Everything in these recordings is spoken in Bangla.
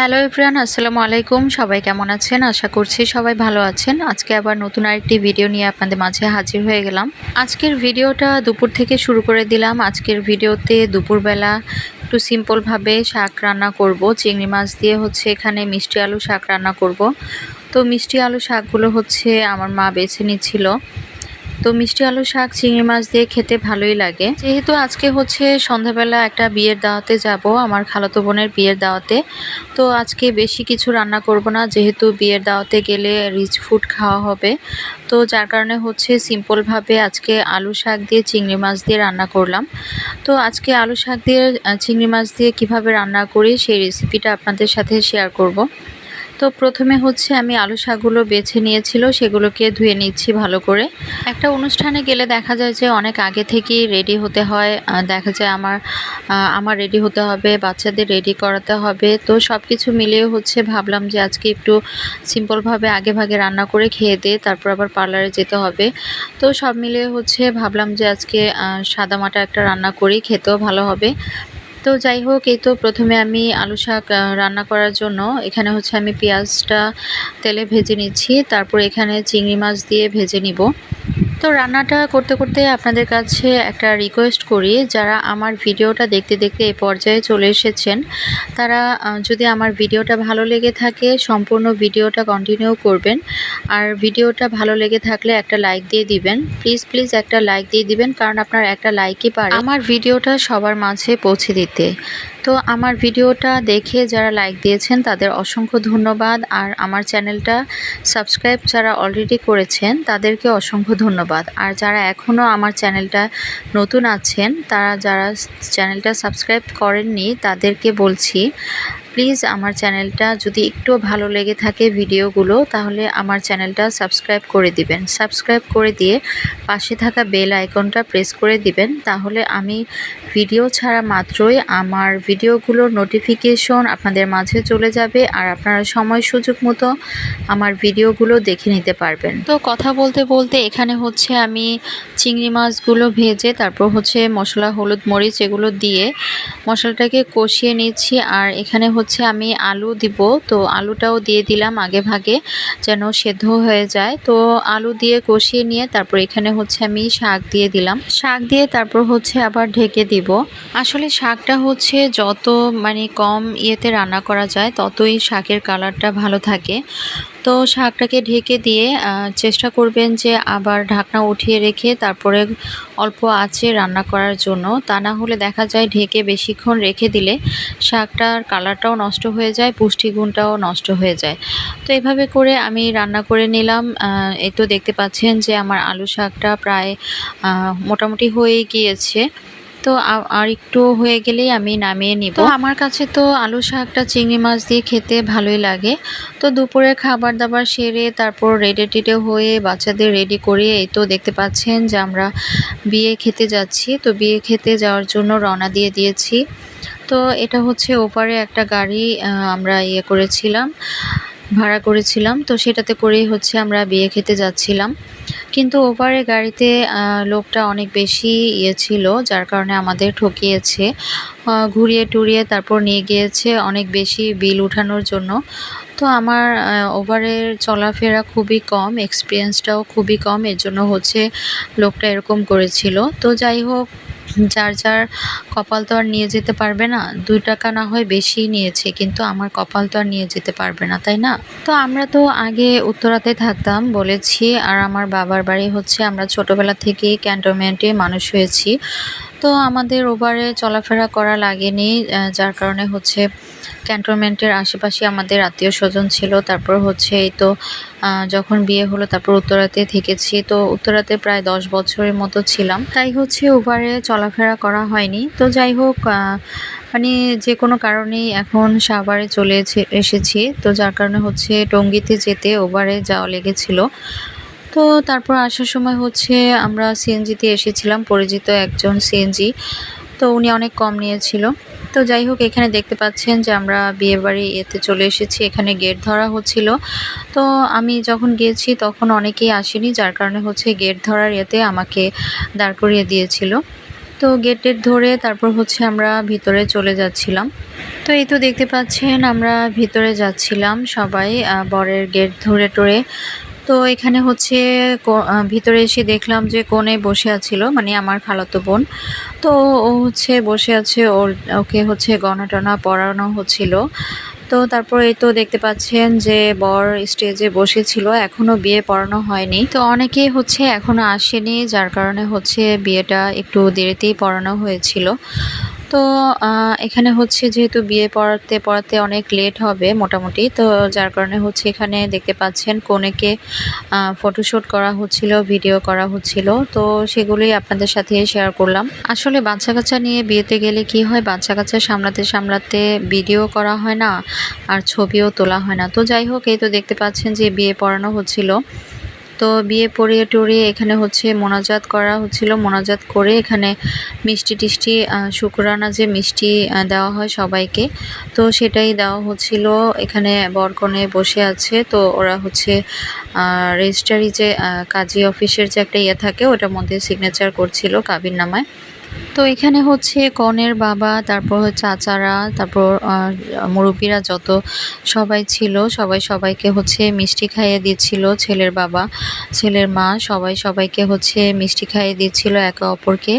হ্যালো এভরিয়ান আসসালামু আলাইকুম। সবাই কেমন আছেন? আশা করছি সবাই ভালো আছেন। আজকে আবার নতুন আরেকটি ভিডিও নিয়ে আপনাদের মাঝে হাজির হয়ে গেলাম। আজকের ভিডিওটা দুপুর থেকে শুরু করে দিলাম। আজকের ভিডিওতে দুপুরবেলা একটু সিম্পলভাবে শাক রান্না করব। চিংড়ি মাছ দিয়ে হচ্ছে এখানে মিষ্টি আলু শাক রান্না করব। তো মিষ্টি আলু শাকগুলো হচ্ছে আমার মা বেছে নিচ্ছিল। তো মিষ্টি আলু শাক, চিংড়ি মাছ দিয়ে খেতে ভালোই লাগে। যেহেতু আজকে হচ্ছে সন্ধ্যাবেলা একটা বিয়ের দাওয়াতে যাব, আমার খালাতো বোনের বিয়ের দাওয়াতে। তো আজকে বেশি কিছু রান্না করব না, যেহেতু বিয়ের দাওয়াতে গেলে রিচ ফুড খাওয়া হবে। তো যার কারণে হচ্ছে সিম্পলভাবে আজকে আলু শাক দিয়ে চিংড়ি মাছ দিয়ে রান্না করলাম। তো আজকে আলু শাক দিয়ে চিংড়ি মাছ দিয়ে কীভাবে রান্না করি সেই রেসিপিটা আপনাদের সাথে শেয়ার করব। তো প্রথমে হচ্ছে আমি আলু শাকগুলো বেছে নিয়েছিল, সেগুলোকে ধুয়ে নিচ্ছি ভালো করে। একটা অনুষ্ঠানে গেলে দেখা যায় যে অনেক আগে থেকেই রেডি হতে হয়। দেখা যায় আমার আমার রেডি হতে হবে, বাচ্চাদের রেডি করাতে হবে। তো সব কিছু মিলিয়ে হচ্ছে ভাবলাম যে আজকে একটু সিম্পলভাবে আগে ভাগে রান্না করে খেয়ে দিয়ে তারপর আবার পার্লারে যেতে হবে। তো সব মিলিয়ে হচ্ছে ভাবলাম যে আজকে সাদামাটা একটা রান্না করি, খেতেও ভালো হবে। তো যাই হোক, এই তো প্রথমে আমি আলু শাক রান্না করার জন্য। এখানে হচ্ছে আমি পেঁয়াজটা তেলে ভেজে নিচ্ছি। তারপর এখানে চিংড়ি মাছ দিয়ে ভেজে নিব। তো রান্নাটা করতে করতে আপনাদের কাছে একটা রিকোয়েস্ট করি, যারা আমার ভিডিওটা দেখতে দেখতে এই পর্যায়ে চলে এসেছেন, তারা যদি আমার ভিডিওটা ভালো লেগে থাকে, সম্পূর্ণ ভিডিওটা কন্টিনিউ করবেন, আর ভিডিওটা ভালো লেগে থাকলে একটা লাইক দিয়ে দিবেন। প্লিজ প্লিজ একটা লাইক দিয়ে দিবেন, কারণ আপনার একটা লাইকই পারে আমার ভিডিওটা সবার মাঝে পৌঁছে দিতে। তো আমার ভিডিওটা দেখে যারা লাইক দিয়েছেন, তাদের অসংখ্য ধন্যবাদ। আর আমার চ্যানেলটা সাবস্ক্রাইব যারা অলরেডি করেছেন, তাদেরকে অসংখ্য ধন্যবাদ। আর যারা এখনও আমার চ্যানেলটা নতুন আছেন, তারা যারা চ্যানেলটা সাবস্ক্রাইব করেননি, তাদেরকে বলছি প্লিজ আমার চ্যানেলটা যদি একটু ভালো লেগে থাকে ভিডিওগুলো, তাহলে আমার চ্যানেলটা সাবস্ক্রাইব করে দিবেন। সাবস্ক্রাইব করে দিয়ে পাশে থাকা বেল আইকনটা প্রেস করে দিবেন, তাহলে আমি ভিডিও ছাড়া মাত্রই আমার ভিডিওগুলোর নোটিফিকেশন আপনাদের মাঝে চলে যাবে আর আপনারা সময় সুযোগ মতো আমার ভিডিওগুলো দেখে নিতে পারবেন। তো কথা বলতে বলতে এখানে হচ্ছে আমি চিংড়ি মাছগুলো ভেজে, তারপর হচ্ছে মশলা, হলুদ মরিচ এগুলো দিয়ে মশলাটাকে কষিয়ে নিচ্ছি আর এখানে হচ্ছে আমি আলু দিব। তো আলুটাও দিয়ে দিলাম আগে ভাগে যেন সেদ্ধ হয়ে যায়। তো আলু দিয়ে কষিয়ে নিয়ে তারপর এখানে হচ্ছে আমি শাক দিয়ে দিলাম। শাক দিয়ে তারপর হচ্ছে আবার ঢেকে দিব। আসলে শাকটা হচ্ছে যত মানে কম ইয়েতে রান্না করা যায় ততই শাকের কালারটা ভালো থাকে। তো শাকটাকে ঢেকে দিয়ে চেষ্টা করবেন যে আবার ঢাকনা উঠিয়ে রেখে তারপরে অল্প আছে রান্না করার জন্য। তা না হলে দেখা যায় ঢেকে বেশিক্ষণ রেখে দিলে শাকটার কালারটাও নষ্ট হয়ে যায়, পুষ্টিগুণটাও নষ্ট হয়ে যায়। তো এভাবে করে আমি রান্না করে নিলাম। এই তো দেখতে পাচ্ছেন যে আমার আলু শাকটা প্রায় মোটামুটি হয়ে গিয়েছে। তো আর একটু হয়ে গেলেই আমি নামিয়ে নিব। তো আমার কাছে তো আলু শাকটা চিংড়ি মাছ দিয়ে খেতে ভালোই লাগে। তো দুপুরে খাবার দাবার সেরে তারপর রেডি টেডে হয়ে বাচ্চাদের রেডি করে এই তো দেখতে পাচ্ছেন যে আমরা বিয়ে খেতে যাচ্ছি। তো বিয়ে খেতে যাওয়ার জন্য রওনা দিয়ে দিয়েছি। তো এটা হচ্ছে ওপারে একটা গাড়ি আমরা ইয়ে করেছিলাম, ভাড়া করেছিলাম। তো সেটাতে করেই হচ্ছে আমরা বিয়ে খেতে যাচ্ছিলাম। কিন্তু ওপারে গাড়িতে লোকটা অনেক বেশি ইয়ে ছিল, যার কারণে আমাদের ঠকিয়েছে। ঘুরিয়ে টুরিয়ে তারপর নিয়ে গিয়েছে অনেক বেশি বিল উঠানোর জন্য। তো আমার ওভারের চলাফেরা খুবই কম এক্সপিরিয়েন্সটাও খুবই কম, এর জন্য হচ্ছে লোকটা এরকম করেছিল। তো যাই হোক যার যার কপাল তো আর নিয়ে যেতে পারবে না। দুই টাকা না হয় বেশি নিয়েছে, কিন্তু আমার কপাল তো আর নিয়ে যেতে পারবে না, তাই না? তো আমরা তো আগে উত্তরাতে থাকতাম, বলেছি, আর আমার বাবার বাড়ি হচ্ছে আমরা ছোটোবেলা থেকেই ক্যান্টনমেন্টে মানুষ হয়েছি। তো আমাদের ওভারে চলাফেরা করা লাগেনি যার কারণে হচ্ছে ক্যান্টনমেন্টের আশেপাশে আমাদের আত্মীয় স্বজন ছিল। তারপর হচ্ছে এই তো যখন বিয়ে হলো, তারপর উত্তরাতে থেকেছি। তো উত্তরাতে প্রায় দশ বছরের মতো ছিলাম। তাই হচ্ছে ওভারে চলাফেরা করা হয়নি। তো যাই হোক মানে যে কোনো কারণেই এখন সাভারে চলে এসেছি। তো যার কারণে হচ্ছে টঙ্গিতে যেতে ওভারে যাওয়া লেগেছিল। তো তারপর আসার সময় হচ্ছে আমরা সিএনজিতে এসেছিলাম। পরিচিত একজন সিএনজি। তো উনি অনেক কম নিয়েছিল। তো যাই হোক, এখানে দেখতে পাচ্ছেন যে আমরা বিয়েবাড়ি এতে চলে এসেছি। এখানে গেট ধরা হচ্ছিল। তো আমি যখন গিয়েছি তখন অনেকেই আসেনি, যার কারণে হচ্ছে গেট ধরার এতে আমাকে দাঁড় করিয়ে দিয়েছিল। তো গেট টেট ধরে তারপর হচ্ছে আমরা ভিতরে চলে যাচ্ছিলাম। তো এই তো দেখতে পাচ্ছেন, আমরা ভিতরে যাচ্ছিলাম সবাই বরের গেট ধরে টরে তো এখানে হচ্ছে ভিতরে এসে দেখলাম যে কোণে বসে আছিল মানে আমার খালাতো বোন। তো ও হচ্ছে বসে আছে, ওর, ওকে হচ্ছে গনা টনা পড়ানো হচ্ছিল। তো তারপর এই তো দেখতে পাচ্ছেন যে বর স্টেজে বসেছিল এখনও বিয়ে পড়ানো হয়নি। তো অনেকেই হচ্ছে এখনও আসেনি, যার কারণে হচ্ছে বিয়েটা একটু দেরিতেই পড়ানো হয়েছিল। তো এখানে হচ্ছে যেহেতু বিয়ে পড়াতে পড়াতে অনেক লেট হবে মোটামুটি, তো যার কারণে হচ্ছে এখানে দেখতে পাচ্ছেন কনেকে ফটোশ্যুট করা হচ্ছিল ভিডিও করা হচ্ছিল, তো সেগুলোই আপনাদের সাথে শেয়ার করলাম। আসলে বাচ্চা কাচ্চা নিয়ে বিয়েতে গেলে কি হয়, বাচ্চা কাচ্চা সামলাতে সামলাতে ভিডিও করা হয় না, আর ছবিও তোলা হয় না। তো যাই হোক, এই তো দেখতে পাচ্ছেন যে বিয়ে পড়ানো হচ্ছিল। তো বিয়ে পড়িয়ে টড়িয়ে এখানে হচ্ছে মোনাজাত করা হচ্ছিল। মোনাজাত করে এখানে মিষ্টি টিষ্টি শুকরানা যে মিষ্টি দেওয়া হয় সবাইকে। তো সেটাই দেওয়া হচ্ছিল। এখানে বরকনে বসে আছে। তো ওরা হচ্ছে রেজিস্ট্রারি যে কাজী অফিসের যে একটা ইয়ে থাকে, ওটার মধ্যে সিগনেচার করছিল কাবির নামায়। তো এখানে হচ্ছে কনের বাবা, তারপর হচ্ছে চাচারা, তারপর মুরব্বীরা যত সবাই ছিল, সবাই সবাইকে হচ্ছে মিষ্টি খাইয়ে দিচ্ছিল, ছেলের বাবা, ছেলের মা, সবাই সবাইকে হচ্ছে মিষ্টি খাইয়ে দিচ্ছিল একে অপরকে।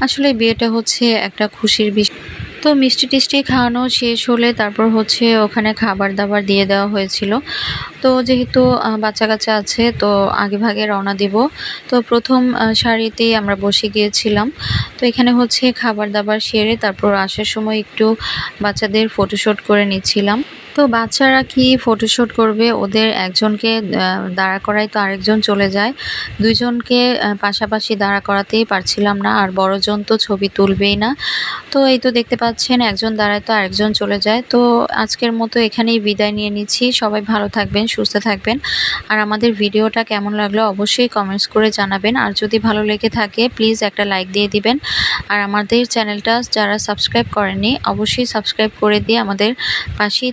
আসলে বিয়েটা হচ্ছে একটা খুশির বিষয় তো মিষ্টি টিষ্টি খাওয়ানো শেষ হলে তারপর হচ্ছে ওখানে খাবার দাবার দিয়ে দেওয়া হয়েছিল। তো যেহেতু বাচ্চা কাচ্চা আছে, তো আগে ভাগে রওনা দিব। তো প্রথম সারিতেই আমরা বসে গিয়েছিলাম। তো এখানে হচ্ছে খাবার দাবার সেরে তারপর আসার সময় একটু বাচ্চাদের ফটোশ্যুট করে নিচ্ছিলাম। তো বাচ্চারা কি ফটোশ্যুট করবে? ওদের একজনকে দাঁড়া করাই তো আরেকজন চলে যায়। দুইজনকে পাশাপাশি দাঁড়া করাতেই পারছিলাম না, আর বড়জন তো ছবি তুলবেই না। তো এই তো দেখতে পাচ্ছেন, একজন দাঁড়ায় তো আরেকজন চলে যায়। তো আজকের মতো এখানেই বিদায় নিয়ে নিচ্ছি। সবাই ভালো থাকবেন, সুস্থ থাকবেন। আর আমাদের ভিডিওটা কেমন লাগল অবশ্যই কমেন্টস করে জানাবেন। আর যদি ভালো লেগে থাকে প্লিজ একটা লাইক দিয়ে দিবেন। আর আমাদের চ্যানেলটা যারা সাবস্ক্রাইব করেননি, অবশ্যই সাবস্ক্রাইব করে দিয়ে আমাদের পাশেই